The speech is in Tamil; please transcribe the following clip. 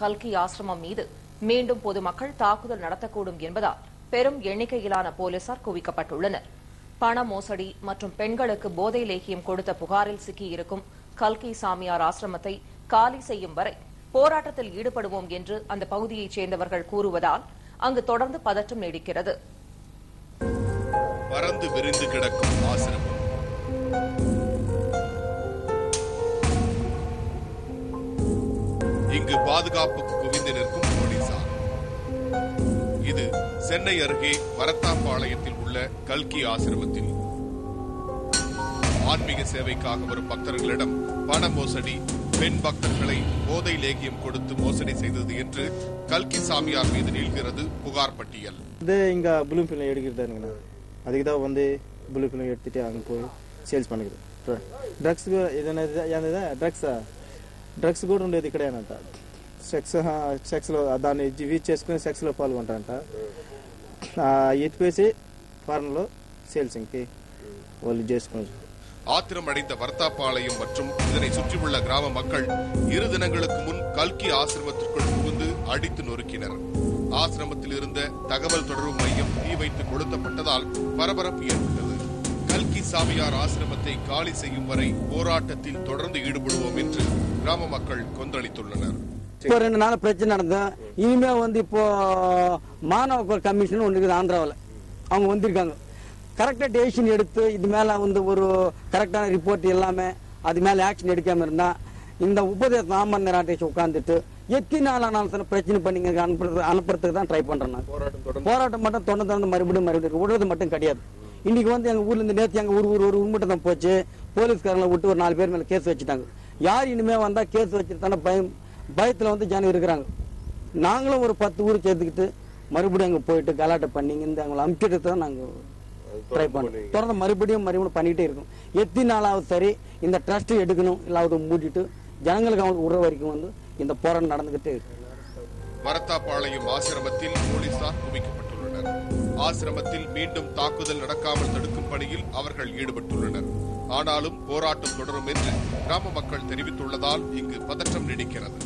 கல்கி ஆசிரமம் மீது மீண்டும் பொதுமக்கள் தாக்குதல் நடத்தக்கூடும் என்பதால் பெரும் எண்ணிக்கையிலான போலீசார் குவிக்கப்பட்டுள்ளனர். பண மோசடி மற்றும் பெண்களுக்கு போதை லேகியம் கொடுத்த புகாரில் சிக்கியிருக்கும் கல்கி சாமியார் ஆசிரமத்தை காலி செய்யும் வரை போராட்டத்தில் ஈடுபடுவோம் என்று அந்த பகுதியைச் சேர்ந்தவர்கள் கூறுவதால் அங்கு தொடர்ந்து பதற்றம் நீடிக்கிறது. பறந்து விரிந்து கிடக்கும் ஆசிரமம். இங்கு பாதுகாப்புக்கு குவிந்து நிற்கும் போலீசார். இது சென்னை அருகே வரத்தாம்பாளையத்தில் உள்ள கல்கி ஆசிரமத்தில். ஆன்மீக சேவைக்காக வரும் பக்தர்களிடம் பண மோசடி பெண் பக்தர்களை போதை லேகியம் கொடுத்து மோசடி செய்தது என்று கல்கி சாமியார் மீது நீள்கிறது புகார் பட்டியல். இது இங்க புளூ பில்லம் எடுக்கிறதானுங்கண்ணா அதுக்கு தான் வந்து புளூ பில்லம் எடுத்துட்டு அங்கே போய் சேல்ஸ் பண்ணிக்கிறேன் ட்ரக்ஸ் என்ன ட்ரக்ஸா డ్రగ్స్ డ్రగ్స్ కూడా ఉండేది ఇక్కడేనంట సెక్స్ సెక్స్లో దాన్ని యూజ్ చేసుకుని సెక్స్లో పాల్గొంటారంట ఎత్తిపేసి ఫారెన్లో సేల్సింగ్కి వాళ్ళు చేసుకుని ஆத்திரமடைந்த வர்த்தாப்பாளையம் மற்றும் இதனை சுற்றியுள்ள கிராம மக்கள் இரு தினங்களுக்கு முன் கல்கி ஆசிரமத்திற்குள் புகுந்து அடித்து நொறுக்கினர் ஆசிரமத்தில் இருந்த தகவல் தொடர்பு மையம் தீ வைத்து கொளுத்தப்பட்டதால் பரபரப்பு ஏற்பட்டது கல்கி சாமியார் ஆசிரமத்தை காலி செய்யும் வரை போராட்டத்தில் தொடர்ந்து ஈடுபடுவோம் என்று கிராம மக்கள் கொந்தளித்துள்ளனர். இப்போ ரெண்டு நாள் பிரச்சனை நடந்தது. இனிமே வந்து இப்போ மாணவ கமிஷன் ஒன்று இருக்குது ஆந்திராவில். அவங்க வந்திருக்காங்க. கரெக்டாக டெசிஷன் எடுத்து இது மேலே வந்து ஒரு கரெக்டான ரிப்போர்ட் எல்லாமே அது மேலே ஆக்ஷன் எடுக்காம இருந்தா இந்த உபதேச நாம நேராட்டேஷன் உட்காந்துட்டு எத்தனை நாள் ஆனாலும் பிரச்சனை பண்ணி இங்க அனுப்புறது அனுப்புறதுக்கு தான் ட்ரை பண்றேன் நான். போராட்டம் மட்டும் தொடர்ந்து தொடர்ந்து மறுபடியும் மறுபடியும் விடுறது மட்டும் கிடையாது. இன்னைக்கு வந்து எங்க ஊர்ல இருந்து நேற்று எங்க ஊர் ஊர் ஒரு ஊர் மட்டும் தான் போச்சு. போலீஸ்காரங்களை விட்டு ஒரு நாலு பேர் மேல கேஸ் வச்சுட்டாங்க. யார் இனிமே வந்தா கேஸ் வச்சுட்டு பயம் பயத்துல வந்து ஜனம் இருக்கிறாங்க. நாங்களும் ஒரு பத்து ஊர் சேர்த்துக்கிட்டு மறுபடியும் அங்க போயிட்டு கலாட்டை பண்ணி இந்த அவங்களை அமுச்சிட்டு தான் நாங்க ட்ரை பண்ணுறோம் தொடர்ந்து மறுபடியும் மறுபடியும் பண்ணிட்டே இருக்கோம். எத்தனை நாளாவது சரி இந்த ட்ரஸ்ட் எடுக்கணும் இல்லாவது மூடிட்டு ஜனங்களுக்கு அவங்களுக்கு விடுற வரைக்கும் வந்து இந்த போராட்டம் நடந்துகிட்டே இருக்கு. வரத்தாப்பாளையம் ஆசிரமத்தில் போலீசார் குவிக்கப்பட்டுள்ளனர் ஆசிரமத்தில் மீண்டும் தாக்குதல் நடக்காமல் தடுக்கும் பணியில் அவர்கள் ஈடுபட்டுள்ளனர். ஆனாலும் போராட்டம் தொடரும் என்று கிராம மக்கள் தெரிவித்துள்ளதால் இங்கு பதற்றம் நீடிக்கிறது.